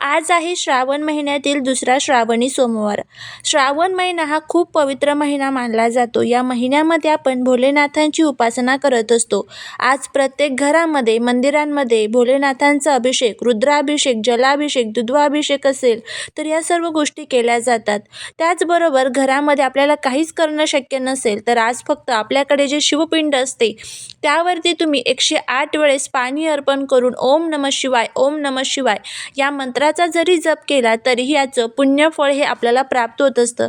आज आहे श्रावण महिन्यातील दुसरा श्रावणी सोमवार. श्रावण महिना हा खूप पवित्र महिना मानला जातो. या महिन्यामध्ये आपण भोलेनाथांची उपासना करत असतो. आज प्रत्येक घरामध्ये मंदिरांमध्ये भोलेनाथांचा अभिषेक रुद्राभिषेक जलाभिषेक दुध्वाभिषेक असेल तर या सर्व गोष्टी केल्या जातात. त्याचबरोबर घरामध्ये आपल्याला काहीच करणं शक्य नसेल तर आज फक्त आपल्याकडे जे शिवपिंड असते त्यावरती तुम्ही एकशे आठ वेळेस पाणी अर्पण करून ओम नम शिवाय ओम नम शिवाय या मंत्राचा जरी जप केला तरीही याचं पुण्यफळ हे आपल्याला प्राप्त होत असतं.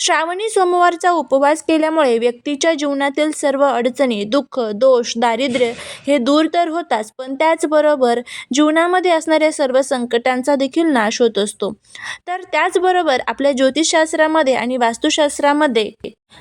श्रावणी सोमवारचा उपवास केल्यामुळे व्यक्तीच्या जीवनातील सर्व अडचणी दुःख दोष दारिद्र्य हे दूर तर होताच पण त्याचबरोबर जीवनामध्ये असणाऱ्या सर्व संकटांचा देखील नाश होत असतो. तर त्याचबरोबर आपल्या ज्योतिषशास्त्रामध्ये आणि वास्तुशास्त्रामध्ये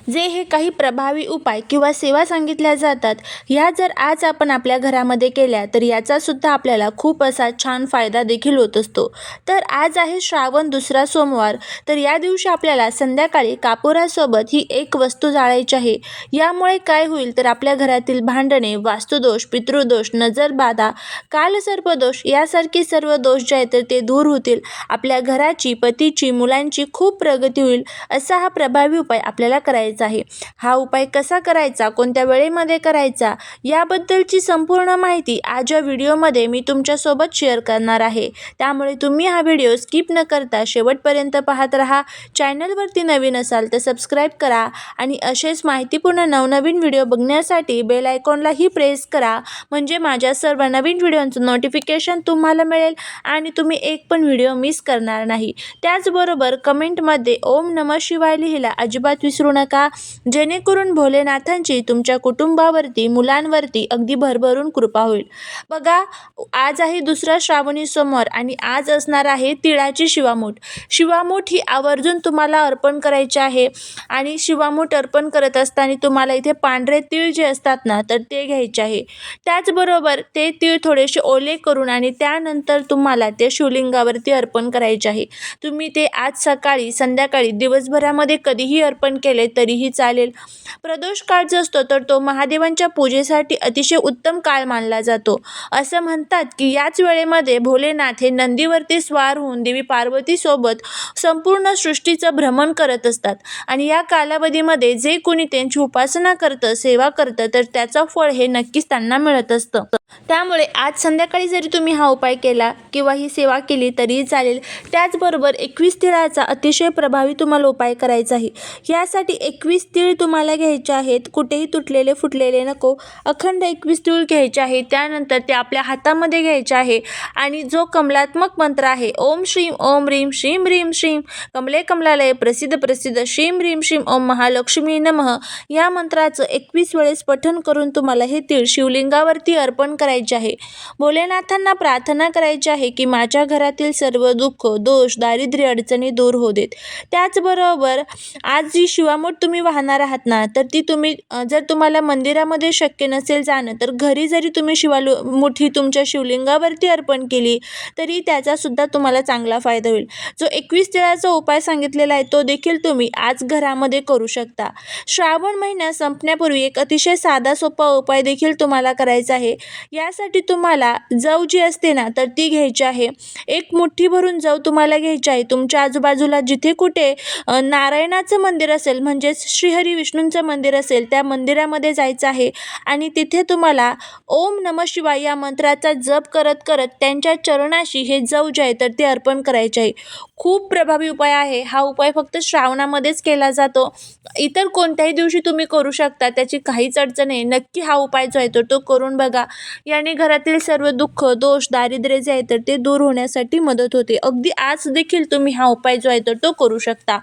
जे हे काही प्रभावी उपाय किंवा सेवा सांगितल्या जातात ह्या जर आज आपण आपल्या घरामध्ये केल्या तर याचासुद्धा आपल्याला खूप असा छान फायदा देखील होत असतो. तर आज आहे श्रावण दुसरा सोमवार तर या दिवशी आपल्याला संध्याकाळी कापुरासोबत ही एक वस्तू जाळायची आहे. यामुळे काय होईल तर आपल्या घरातील भांडणे वास्तुदोष पितृदोष नजरबाधा कालसर्पदोष यासारखे सर्व दोष जे आहेत तर ते दूर होतील. आपल्या घराची पतीची मुलांची खूप प्रगती होईल असा हा प्रभावी उपाय आपल्याला करायचा आहे? हा उपाय कसा करायचा? कोणत्या वेळेमध्ये करायचा? याबद्दलची संपूर्ण माहिती आज या व्हिडिओमध्ये मी तुमच्यासोबत शेअर करणार आहे. त्यामुळे तुम्ही हा व्हिडिओ स्किप न करता शेवटपर्यंत पाहत राहा. चॅनलवरती नवीन असाल तर सबस्क्राईब करा आणि असेच माहितीपूर्ण नवनवीन व्हिडिओ बघण्यासाठी बेल आयकॉनलाही प्रेस करा. म्हणजे माझ्या सर्व नवीन व्हिडिओंचं नोटिफिकेशन तुम्हाला मिळेल आणि तुम्ही एक पण व्हिडिओ मिस करणार नाही. त्याचबरोबर कमेंटमध्ये ओम नम शिवाय लिहिला अजिबात विसरू नका. जेणेकरून भोलेनाथांची तुमच्या कुटुंबावरती मुलांवरती अगदी भरभरून कृपा होईल. बघा आज आहे दुसरा श्रावणी सोमवार आणि आज असणार आहे तिळाची शिवामूठ. शिवामूठ ही आवर्जून तुम्हाला अर्पण करायची आहे आणि शिवामूठ अर्पण करत असताना तुम्हाला इथे पांढरे तीळ जे असतात ना तर ते घ्यायचे आहे. त्याचबरोबर ते तीळ थोडेसे ओले करून आणि त्यानंतर तुम्हाला ते शिवलिंगावरती अर्पण करायचे आहे. तुम्ही ते आज सकाळी संध्याकाळी दिवसभरामध्ये कधीही अर्पण केले तरीही चालेल. प्रदोष काळ जो असतो तर तो महादेवांच्या पूजेसाठी अतिशय उत्तम काळ मानला जातो. असं म्हणतात की याच वेळेमध्ये भोलेनाथ हे नंदीवरती स्वार होऊन देवी पार्वतीसोबत संपूर्ण सृष्टीचं भ्रमण करत असतात. आणि या कालावधीमध्ये जे कोणी त्यांची उपासना करतं सेवा करतं तर त्याचं फळ हे नक्कीच त्यांना मिळत असतं. त्यामुळे आज संध्याकाळी जरी तुम्ही हा उपाय केला किंवा ही सेवा केली तरीही चालेल. त्याचबरोबर एकवीस तिळाचा अतिशय प्रभावी तुम्हाला उपाय करायचा आहे. यासाठी एकवीस तीळ तुम्हाला घ्यायचे आहेत. कुठेही तुटलेले फुटलेले नको. अखंड एकवीस तीळ घ्यायचे आहे. त्यानंतर ते आपल्या हातामध्ये घ्यायचे आहे. आणि जो कमलात्मक मंत्र आहे ओम श्रीम ओम रीम श्रीम रीम श्रीम कमले कमलालय प्रसिद्ध प्रसिद्ध श्रीम रीम श्रीम ओम महालक्ष्मी नमः या मंत्राचं एकवीस वेळेस पठण करून तुम्हाला हे तीळ शिवलिंगावरती अर्पण करायचे आहे. भोलेनाथांना प्रार्थना करायची आहे की माझ्या घरातील सर्व दुःख दोष दारिद्र्य अडचणी दूर हो देत. त्याचबरोबर आज जी शिवामूठ तुम्ही वाहणार आहात ना तर ती तुम्ही जर तुम्हाला मंदिरामध्ये शक्य नसेल जाणं तर घरी जरी तुम्ही शिवालू मुठी तुमच्या शिवलिंगावरती अर्पण केली तरी त्याचासुद्धा तुम्हाला चांगला फायदा होईल. जो एकवीस तिळाचा उपाय सांगितलेला आहे तो देखील तुम्ही आज घरामध्ये करू शकता. श्रावण महिना संपण्यापूर्वी एक अतिशय साधा सोपा उपाय देखील तुम्हाला करायचा आहे यासाठी तुम्हाला जव जी असते ना तर ती घ्यायची आहे. एक मुठ्ठी भरून जव तुम्हाला घ्यायची आहे. तुमच्या आजूबाजूला जिथे कुठे नारायणाचं मंदिर असेल म्हणजेच श्रीहरी विष्णूंचं मंदिर असेल त्या मंदिरामध्ये जायचं आहे. आणि तिथे तुम्हाला ओम नम शिवाय या मंत्राचा जप करत करत त्यांच्या चरणाशी हे जव जे आहे तर ते अर्पण करायचे आहे. खूप प्रभावी उपाय आहे. हा उपाय फक्त श्रावणामध्येच केला जातो. इतर कोणत्याही दिवशी तुम्ही करू शकता त्याची काहीच अडचण आहे नक्की हा उपाय जो आहे तो तो करून बघा. याने घरातील सर्व दुःख दोष दारिद्र्य जे आहे तर ते दूर होण्यासाठी मदत होते. अगदी आज देखील तुम्ही हा उपाय जो आहे तर तो करू शकता.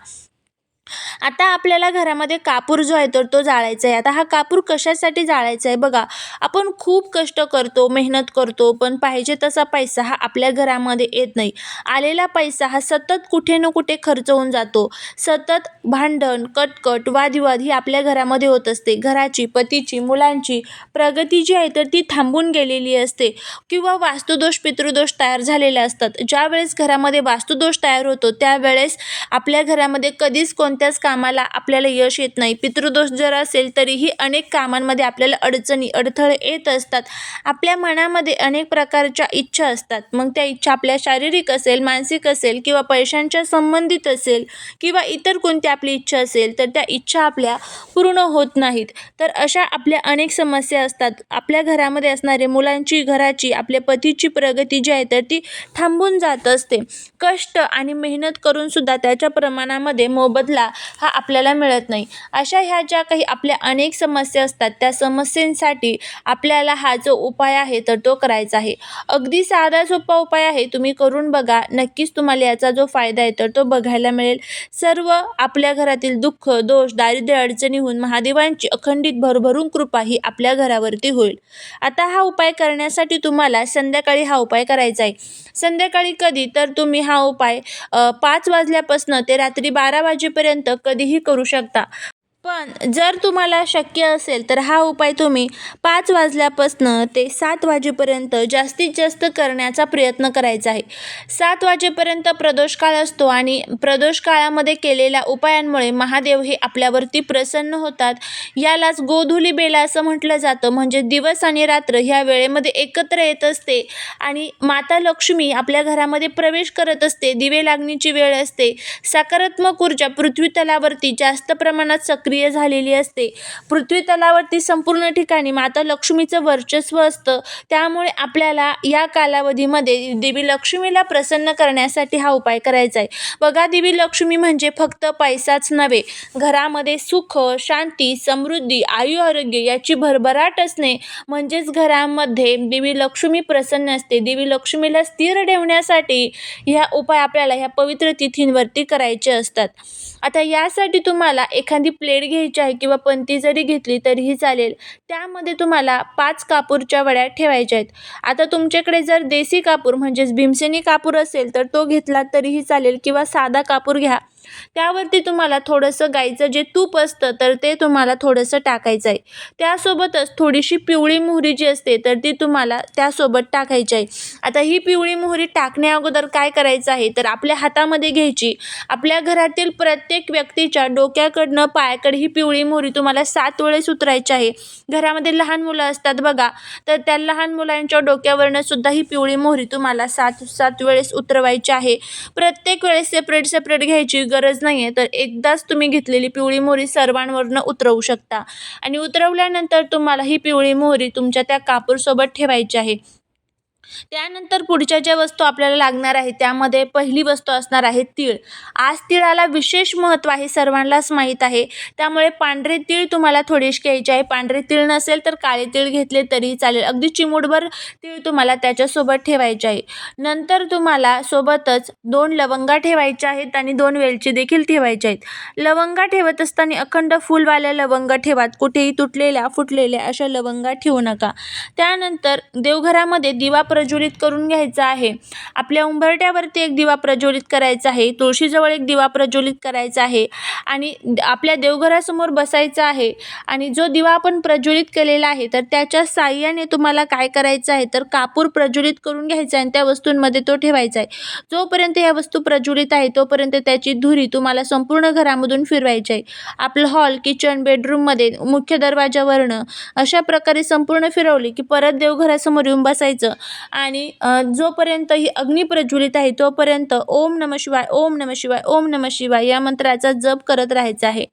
आता आपल्याला घरामध्ये कापूर जो आहे तर तो जाळायचा आहे. आता हा कापूर कशासाठी जाळायचा आहे? बघा आपण खूप कष्ट करतो मेहनत करतो पण पाहिजे तसा पैसा हा आपल्या घरामध्ये येत नाही. आलेला पैसा हा सतत कुठे ना कुठे खर्च होऊन जातो. सतत भांडण कटकट वादविवाद ही आपल्या घरामध्ये होत असते. घराची पतीची मुलांची प्रगती जी आहे तर ती थांबून गेलेली असते. किंवा वास्तुदोष पितृदोष तयार झालेले असतात. ज्यावेळेस घरामध्ये वास्तुदोष तयार होतो त्यावेळेस आपल्या घरामध्ये कधीच कोण कोणत्याच कामाला आपल्याला यश येत नाही. पितृदोष जर असेल तरीही अनेक कामांमध्ये आपल्याला अडचणी अडथळे येत असतात. आपल्या मनामध्ये अनेक प्रकारच्या इच्छा असतात. मग त्या इच्छा आपल्या शारीरिक असेल मानसिक असेल किंवा पैशांच्या संबंधित असेल किंवा इतर कोणती आपली इच्छा असेल तर त्या इच्छा आपल्या पूर्ण होत नाहीत. तर अशा आपल्या अनेक समस्या असतात. आपल्या घरामध्ये असणारे मुलांची घराची आपल्या पतीची प्रगती जी आहे तर ती थांबून जात असते. कष्ट आणि मेहनत करूनसुद्धा त्याच्या प्रमाणामध्ये मोबदला हा आपल्याला मिळत नाही. अशा ह्या ज्या काही आपल्या अनेक समस्या असतात त्या समस्यांसाठी आपल्याला हा जो उपाय आहे तर तो करायचा आहे. अगदी साधा सोपा उपाय आहे तुम्ही करून बघा. नक्कीच तुम्हाला याचा जो फायदा आहे तर तो बघायला मिळेल. सर्व आपल्या घरातील दुःख दोष दारिद्र्य अडचणीहून महादेवांची अखंडित भरभरून कृपा ही आपल्या घरावरती होईल. आता हा उपाय करण्यासाठी तुम्हाला संध्याकाळी हा उपाय करायचा आहे. संध्याकाळी कधी? तर तुम्ही हा उपाय पाच वाजल्यापासून ते रात्री बारा वाजेपर्यंत कधीही करू शकता. पण जर तुम्हाला शक्य असेल तर हा उपाय तुम्ही पाच वाजल्यापासनं ते सात वाजेपर्यंत जास्तीत जास्त करण्याचा प्रयत्न करायचा आहे. सात वाजेपर्यंत प्रदोष काळ असतो आणि प्रदोष काळामध्ये केलेल्या उपायांमुळे महादेव हे आपल्यावरती प्रसन्न होतात. यालाच गोधुली बेला असं म्हटलं जातं. म्हणजे दिवस आणि रात्र ह्या वेळेमध्ये एकत्र येत असते आणि माता लक्ष्मी आपल्या घरामध्ये प्रवेश करत असते. दिवे लागणीची वेळ असते. सकारात्मक ऊर्जा पृथ्वी तलावरती जास्त प्रमाणात सक्रिय झालेली असते. पृथ्वी तलावरती संपूर्ण ठिकाणी माता लक्ष्मीचं वर्चस्व असतं. त्यामुळे आपल्याला या कालावधीमध्ये देवी लक्ष्मीला प्रसन्न करण्यासाठी हा उपाय करायचा आहे. बघा देवी लक्ष्मी म्हणजे फक्त पैसाच नव्हे. घरामध्ये सुख शांती समृद्धी आयु आरोग्य याची भरभराट असणे म्हणजेच घरामध्ये देवी लक्ष्मी प्रसन्न असते. देवी लक्ष्मीला स्थिर ठेवण्यासाठी ह्या उपाय आपल्याला ह्या पवित्र तिथींवरती करायचे असतात. आता यासाठी तुम्हाला एखादी प्लेट घ्यायची आहे किंवा पंती जरी घेतली तरीही चालेल. त्यामध्ये तुम्हाला पाच कापूरच्या वड्या ठेवायच्या आहेत. आता तुमच्याकडे जर देसी कापूर म्हणजेच भीमसेनी कापूर असेल तर तो घेतला तरीही चालेल किंवा साधा कापूर घ्या. त्यावरती तुम्हाला थोडंसं गाईचं जे तूप असतं तर ते तुम्हाला थोडंसं टाकायचं आहे. त्यासोबतच थोडीशी पिवळी मोहरी जी असते तर ती तुम्हाला त्यासोबत टाकायची आहे. आता ही पिवळी मोहरी टाकण्या अगोदर काय करायचं आहे तर आपल्या हातामध्ये घ्यायची. आपल्या घरातील प्रत्येक व्यक्तीच्या डोक्याकडनं पायाकडे ही पिवळी मोहरी तुम्हाला सात वेळेस उतरायची आहे. घरामध्ये लहान मुलं असतात बघा तर त्या लहान मुलांच्या डोक्यावरनं सुद्धा ही पिवळी मोहरी तुम्हाला सात सात वेळेस उतरवायची आहे. प्रत्येक वेळेस सेपरेट सेपरेट घ्यायची. गरज नाही आहे तर एकदाच तुम्ही घेतलेली पिवळी मोहरी सर्वांवरनं उतरवू शकता. आणि उतरवल्यानंतर तुम्हाला ही पिवळी मोहरी तुमच्या त्या कापूरसोबत ठेवायची आहे. त्यानंतर पुढच्या ज्या वस्तू आपल्याला लागणार आहे त्यामध्ये पहिली वस्तू असणार आहे तीळ. आज तिळाला विशेष महत्त्व आहे सर्वांनाच माहीत आहे. त्यामुळे पांढरे तीळ तुम्हाला थोडीशी घ्यायचे आहे. पांढरे तीळ नसेल तर काळे तीळ घेतले तरी चालेल. अगदी चिमूटभर तीळ तुम्हाला त्याच्यासोबत ठेवायचे आहे. नंतर तुम्हाला सोबतच दोन लवंगा ठेवायच्या आहेत आणि दोन वेलची देखील ठेवायच्या आहेत. लवंगा ठेवत असताना अखंड फुलवाल्या लवंगा ठेवात. कुठेही तुटलेल्या फुटलेल्या अशा लवंगा ठेवू नका. त्यानंतर देवघरामध्ये दिवा प्रज्वलित करून घ्यायचा आहे. आपल्या उंबरट्यावरती एक दिवा प्रज्वलित करायचा आहे. तुळशीजवळ एक दिवा प्रज्वलित करायचा आहे. आणि आपल्या देवघरासमोर बसायचं आहे. आणि जो दिवा आपण प्रज्वलित केलेला आहे तर त्याच्या साह्याने तुम्हाला काय करायचं आहे तर कापूर प्रज्वलित करून घ्यायचा आहे आणि त्या वस्तूंमध्ये तो ठेवायचा आहे. जोपर्यंत या वस्तू प्रज्वलित आहे तोपर्यंत त्याची धुरी तुम्हाला संपूर्ण घरामधून फिरवायची आहे. आपलं हॉल किचन बेडरूममध्ये मुख्य दरवाजावरनं अशा प्रकारे संपूर्ण फिरवली की परत देवघरासमोर येऊन बसायचं. आणि जोपर्यंत ही अग्नी प्रज्वलित आहे तोपर्यंत ओम नम शिवाय ओम नम शिवाय ओम नम शिवाय या मंत्राचा जप करत राहायचा आहे.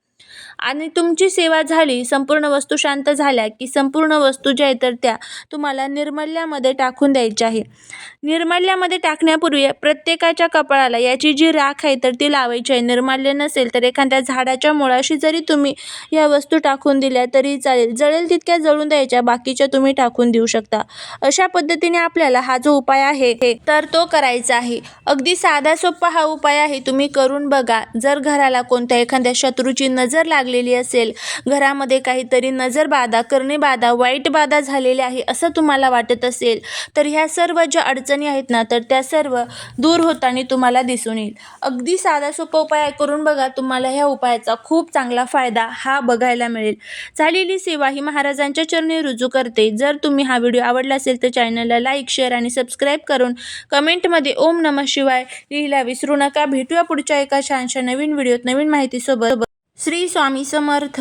आणि तुमची सेवा झाली संपूर्ण वस्तू शांत झाल्या की संपूर्ण वस्तू ज्या आहेत तर त्या तुम्हाला निर्मल्यामध्ये टाकून द्यायच्या आहे निर्मल्यामध्ये टाकण्यापूर्वी प्रत्येकाच्या कपाळाला याची जी राख आहे तर ती लावायची आहे. निर्माल्य नसेल तर एखाद्या झाडाच्या मुळाशी जरी तुम्ही या वस्तू टाकून दिल्या तरी चालेल. जळेल तितक्या जळून द्यायच्या बाकीच्या तुम्ही टाकून देऊ शकता. अशा पद्धतीने आपल्याला हा जो उपाय आहे हे तर तो करायचा आहे. अगदी साधा सोपा हा उपाय आहे. तुम्ही करून बघा. जर घराला कोणत्या एखाद्या शत्रूची नजर लागली लागलेली असेल. घरामध्ये काहीतरी नजर बाधा करणे बाधा वाईट बाधा झालेली आहे असं तुम्हाला वाटत असेल तर ह्या सर्व ज्या अडचणी आहेत ना तर त्या सर्व दूर होताना तुम्हाला दिसून येईल. अगदी साधा सोपा उपाय करून बघा तुम्हाला ह्या उपायाचा खूप चांगला फायदा हा बघायला मिळेल. झालेली सेवा ही महाराजांच्या चरणी रुजू करते. जर तुम्ही हा व्हिडिओ आवडला असेल तर चॅनलला लाईक शेअर आणि सबस्क्राईब करून कमेंटमध्ये ओम नमः शिवाय लिहिला विसरू नका. भेटूया पुढच्या एका छानशा नवीन व्हिडिओत नवीन माहितीसोबत. श्री स्वामी समर्थ.